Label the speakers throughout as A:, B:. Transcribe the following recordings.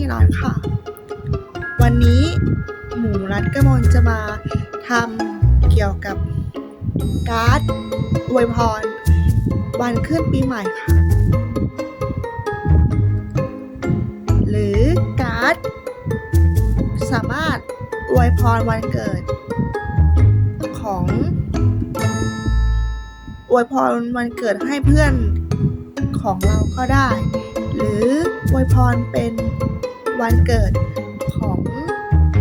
A: ีรัตค่ะ วันนี้หมูรัดกมลจะมาทำเกี่ยวกับการ์ดอวยพร วันขึ้นปีใหม่ค่ะ หรือการ์ดสามารถอวยพรวันเกิด ของอวยพรวันเกิดให้เพื่อนของเราก็ได้ หรืออวยพรเป็น วันเกิดของ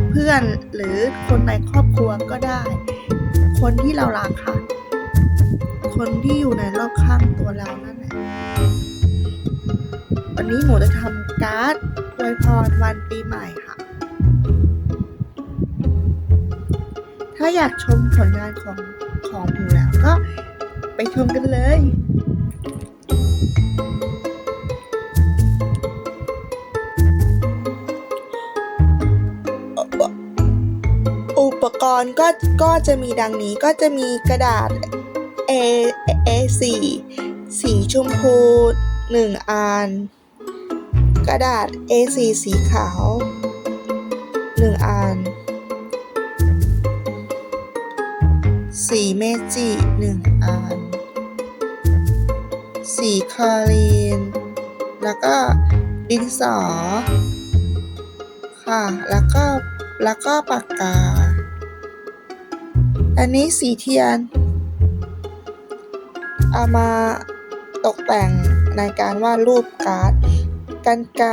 A: เพื่อนหรือคนในครอบครัวก็ได้ คนที่เรารักค่ะ คนที่อยู่ในรอบข้างตัวเรานั่นแหละวันนี้หมูจะทำการ์ดอวยพรวันปีใหม่ค่ะ ถ้าอยากชมผลงานของของหมูแล้วก็ไปชมกันเลย ปกรณ์ก็ก็จะมีดังนี้ก็จะมีกระดาษ A A4 สีชมพูหนึ่งอัน กระดาษ A4 สีขาวหนึ่งอัน สีเมจิหนึ่งอัน สีคลอรีน แล้วก็ดินสอค่ะ แล้วก็ แล้วก็ปากกา อันนี้สีเทียน เอามาตกแต่งในการวาดรูปการ์ดกันไกร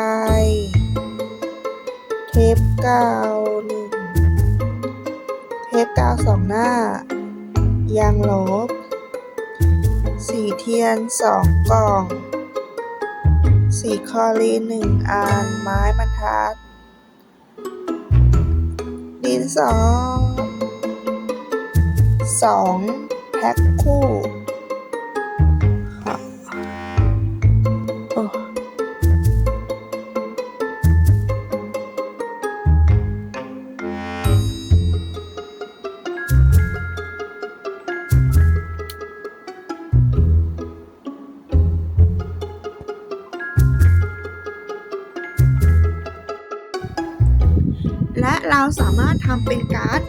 A: เทปกาวหนึ่งเทปกาวสองหน้า ยางลบ สีเทียนสองกล่อง สีคอรีหนึ่งอัน ไม้บรรทัด ดินสอง สองแพ็คคู่และเราสามารถทำเป็นการ์ด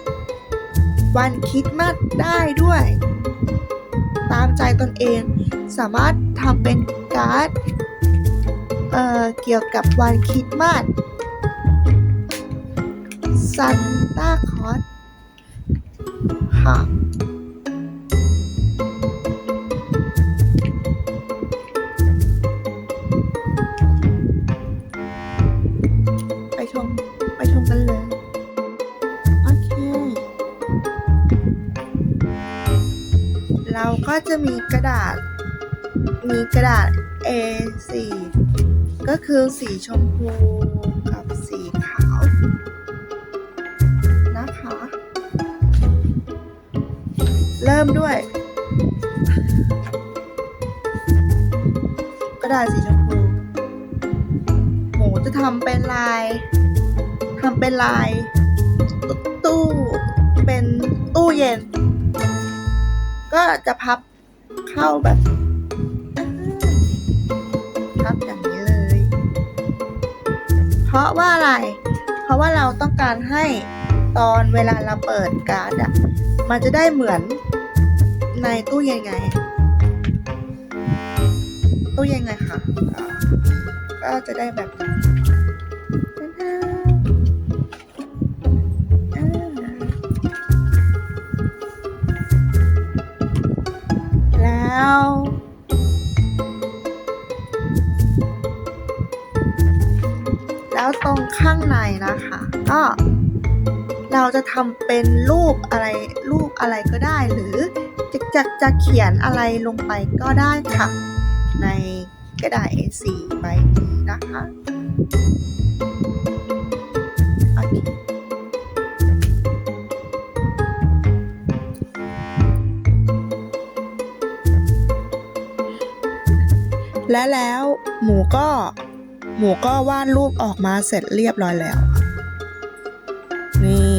A: วันคริดมาสได้ด้วย ตามใจตนเองสามารถทำเป็นการ์ดเอ่อเกี่ยวกับวันคริดมาสซันต้าคอสค่ะ ก็จะมีกระดาษ มีกระดาษ A4 ก็คือสีชมพูกับสีขาวนะคะ เริ่มด้วย กระดาษสีชมพู หมูจะทำเป็นลายทำเป็นลายตู้เป็นตู้เย็น ก็จะพับเข้าแบบพับอย่างนี้เลย เพราะว่าอะไร เพราะว่าเราต้องการให้ตอนเวลาเราเปิดการ์ดอะมันจะได้เหมือนในตู้เย็นไง ตู้เย็นไงค่ะ ก็จะได้แบบ ตรงข้างในนะคะ ก็เราจะทำเป็นรูปอะไรรูปอะไรก็ได้ หรือจะจะจะเขียนอะไรลงไปก็ได้ค่ะ ในกระดาษ A4 ใบนี้นะคะโอเคและแล้วหมูก็ หมูก็วาดรูปออกมาเสร็จเรียบร้อยแล้ว นี่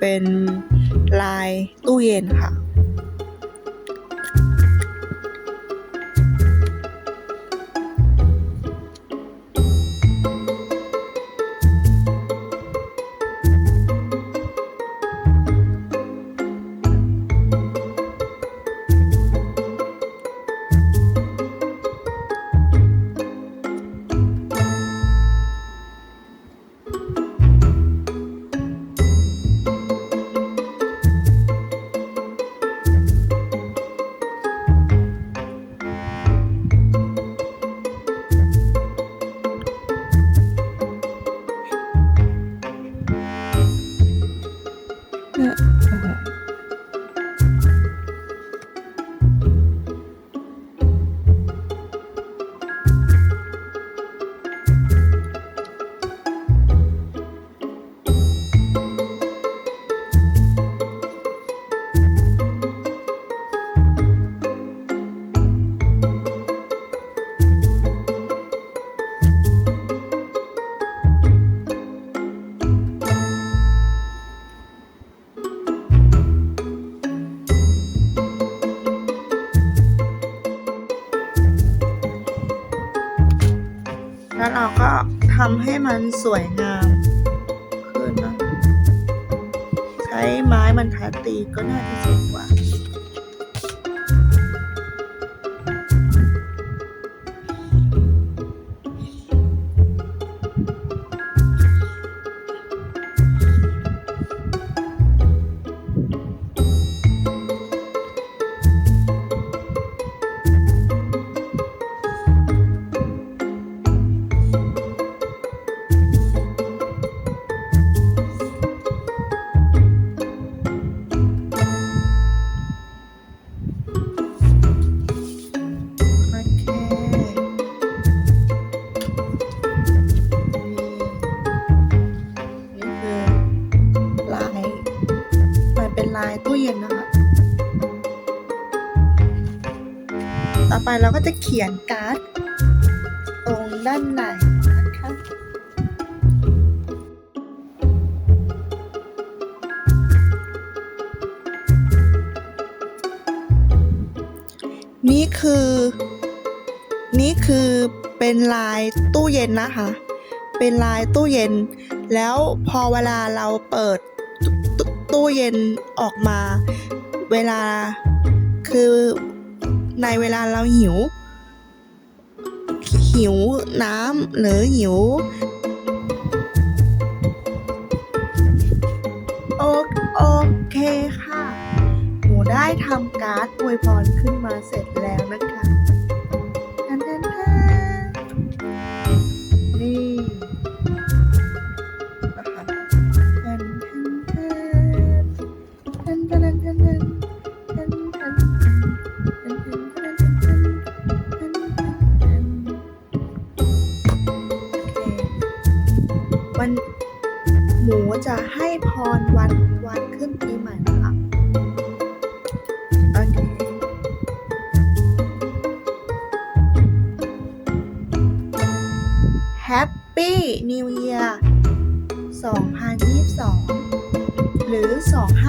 A: เป็นลายตู้เย็นค่ะ สวยงาม เราก็จะเขียนการ์ดตรงด้านในนะคะนี่คือ นี่คือเป็นลายตู้เย็นนะคะ เป็นลายตู้เย็น แล้วพอเวลาเราเปิดตู้เย็นออกมา เวลาคือ ในเวลาเราหิว หิวน้ำหรือหิว โอโอเคค่ะ หนูได้ทำการ์ดอวยพรขึ้นมาเสร็จแล้วนะคะ Happy New Year 2022 หรือ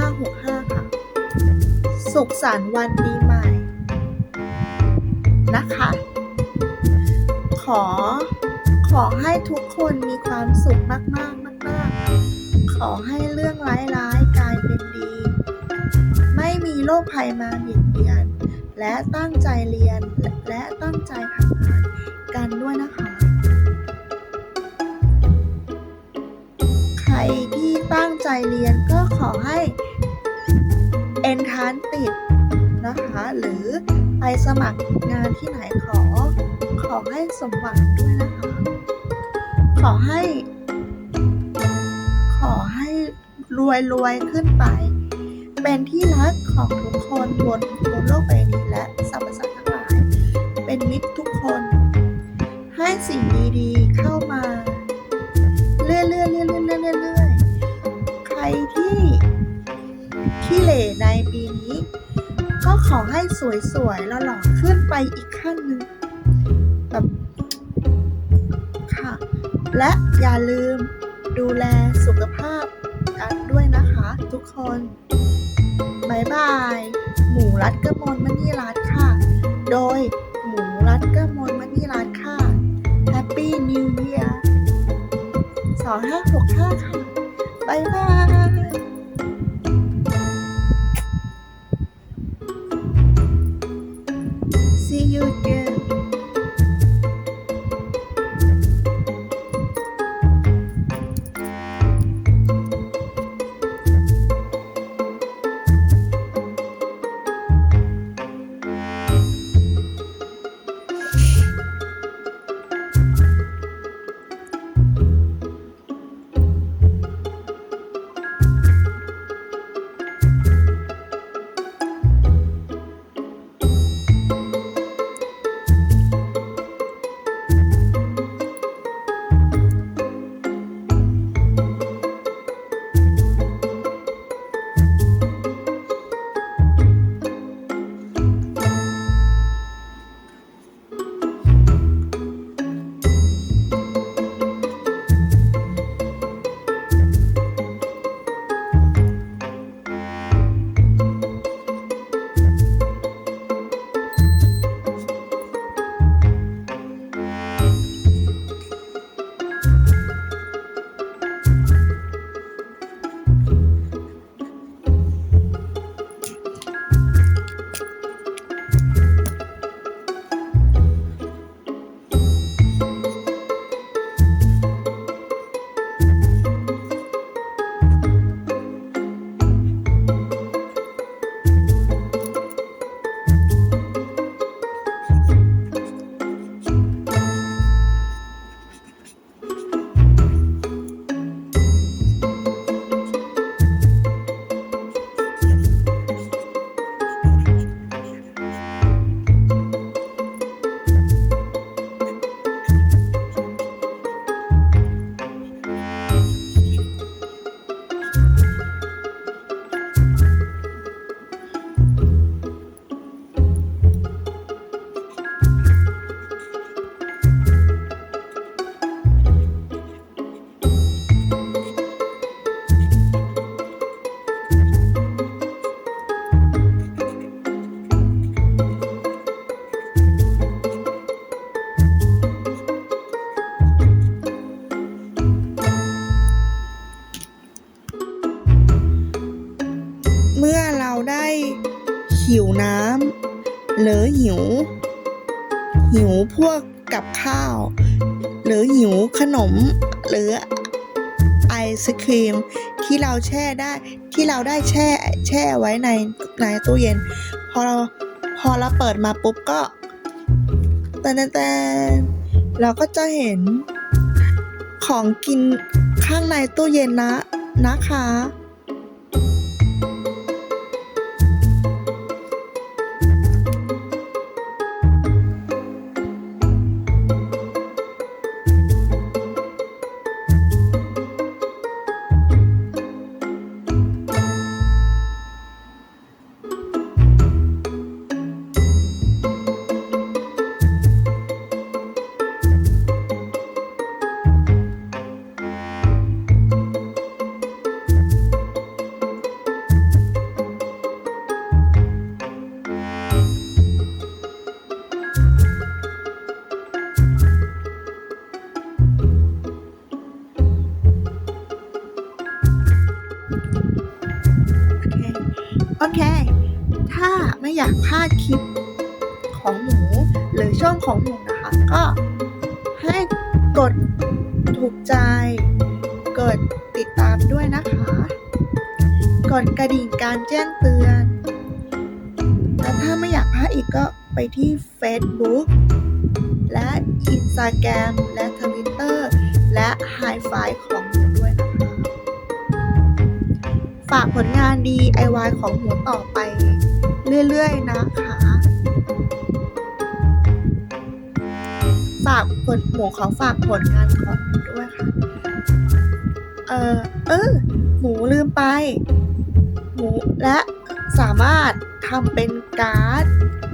A: 2565 ค่ะ สุขสันต์วันปีใหม่ นะคะ ขอ ขอให้ทุกคนมีความสุขมากๆมากๆขอให้เรื่องร้ายๆกลายเป็นดี ไม่มีโรคภัยมาเบียดเบียน และตั้งใจเรียนและและตั้งใจทำงานกันด้วยนะคะ ตั้งใจเรียนก็ขอให้เอนทานติดนะคะ หรือไปสมัครงานที่ไหนขอ ขอให้สมหวังด้วยนะคะ ขอให้ ขอให้รวยรวยๆขึ้นไป เป็นที่รักของทุกคนบนบนโลกใบนี้และสรรพสัตว์ทั้งหลาย เป็นมิตรทุกคน ให้สิ่งดีๆเข้ามา เรื่อยๆเรื่อยๆเรื่อยๆเรื่อย ๆเรื่ที่เหร่ในปีนี้ ก็ขอให้สวยๆแล้วหล่อๆขึ้นไปอีกขั้นหนึ่งแบบค่ะ และอย่าลืมดูแลสุขภาพกันด้วยนะคะทุกคนบายบาย หมูรัดกระมวลมณีรัตน์ค่ะ โดยหมูรัดกระมวลมณีรัตน์ค่ะ Happy New Year 2565 ค่ะบายบาย รือหิวขนมหรือไอศครีม ที่เราแช่ได้ที่เราได้แช่แช่ไว้ในในตู้เย็น พอเราพอเราเปิดมาปุ๊บก็แตนแตนเราก็จะเห็นของกินข้างในตู้เย็นนะนะคะ อยากพลาดคลิปของหมูหรือช่องของหมูนะคะ ก็ให้กดถูกใจ กดติดตามด้วยนะคะ กดกระดิ่งการแจ้งเตือน และถ้าไม่อยากพลาดอีกก็ไปที่ Facebook และ Instagram และ Twitter และ h i f i ของหมูด้วยนะคะ ฝากผลงาน DIY ของหมูต่อไป เรื่อยๆนะคะฝากผลหมูขอฝากผลงานของหมูด้วยค่ะ เออเออหมูลืมไป หมูและสามารถทำเป็นการ์ด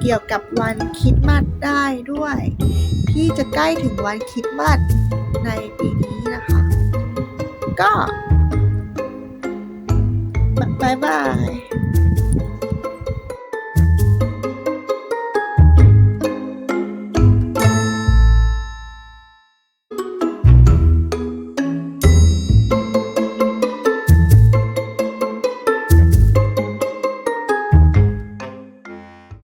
A: เกี่ยวกับวันคริดมัดได้ด้วย ที่จะใกล้ถึงวันคริดมัดในปีนี้นะคะ ก็บ๊ายบาย